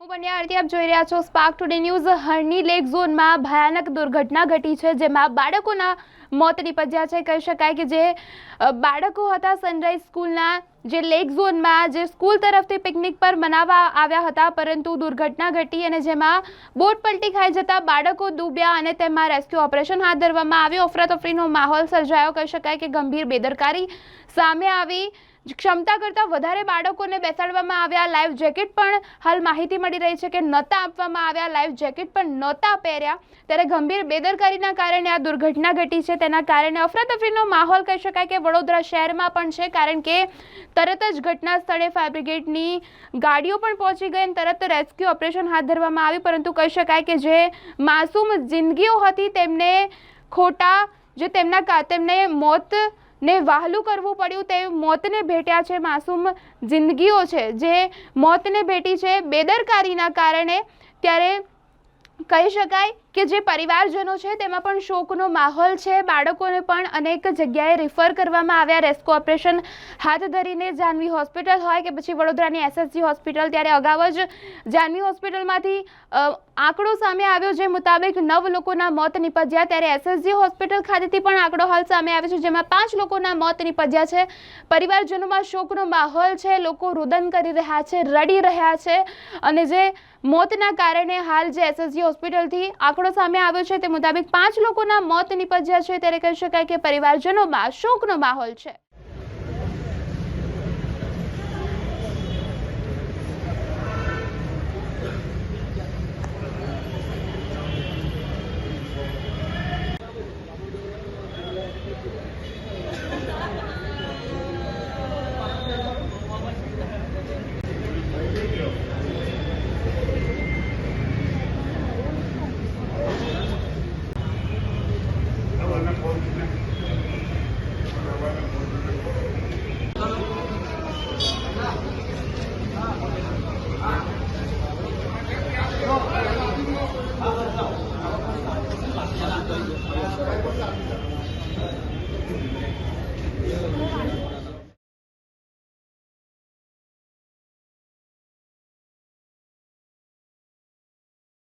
હું બન્યા આરતી આપ જોઈ રહ્યા છો Spark Today News Harni lake ઝોનમાં ભયાનક દુર્ઘટના ઘટી છે, જેમાં બાળકોના મોત નિપજ્યા છે. કહી શકાય કે જે બાળકો હતા સનરાઈઝ સ્કૂલના જે લેક ઝોનમાં જે સ્કૂલ તરફથી પિકનિક પર મનાવવા આવ્યા હતા, પરંતુ દુર્ઘટના ઘટી અને જેમાં બોટ પલટી ખાઈ જતા બાળકો ડૂબ્યા અને તેમાં રેસ્ક્યુ ઓપરેશન હાથ ધરવામાં આવ્યું. અફરાતફરીનો માહોલ સર્જાયો. કહી શકાય કે ગંભીર બેદરકારી સામે આવી ક્ષમતા કરતાં વધારે બાળકોને બેસાડવામાં આવ્યા. લાઈફ જેકેટ પણ હાલ માહિતી મળી રહી છે કે નહોતા આપવામાં આવ્યા. લાઈફ જેકેટ પણ નહોતા પહેર્યા. ત્યારે ગંભીર બેદરકારીના કારણે આ દુર્ઘટના ઘટી છે. તેના કારણે અફરાતફરીનો માહોલ કહી શકાય કે વડોદરા શહેરમાં પણ છે, કારણ કે તરત જ ઘટના સ્થળે ફાયર બ્રિગેડની ગાડીઓ પણ પહોંચી ગઈ અને તરત રેસ્ક્યુ ઓપરેશન હાથ ધરવામાં આવ્યું. પરંતુ કહી શકાય કે જે માસૂમ જિંદગીઓ હતી, તેમને ખોટા, જે તેમના તેમને મોત ને વહાલું કરવું પડ્યું તે મોતને ભેટ્યા છે માસૂમ જિંદગીઓ છે. જે મોતને ભેટી છે બેદરકારીના કારણે ત્યારે કહી શકાય કે જે પરિવારજનો છે, તેમાં પણ શોકનો માહોલ છે. બાળકોને પણ અનેક જગ્યાએ રિફર કરવામાં આવ્યા. રેસ્ક્યુ ઓપરેશન હાથ ધરીને જાનવી હોસ્પિટલ હોય કે પછી વડોદરાની એસએસજી હોસ્પિટલ, ત્યારે અગાઉ જ જાનવી હોસ્પિટલમાંથી આંકડો સામે આવ્યો જે મુતાબિક નવ લોકોના મોત નિપજ્યા. ત્યારે એસએસજી હોસ્પિટલ ખાતેથી પણ આંકડો હાલ સામે આવ્યો છે, જેમાં પાંચ લોકોના મોત નીપજ્યા છે. પરિવારજનોમાં શોકનો માહોલ છે, લોકો રુદન કરી રહ્યા છે, રડી રહ્યા છે અને જે મોતના કારણે હાલ જે એસએસજી હોસ્પિટલથી આંકડો સામે આવ્યો છે તે મુતાબિક પાંચ લોકોના મોત નીપજ્યા છે. ત્યારે કહી શકાય કે પરિવારજનોમાં શોકનો માહોલ છે.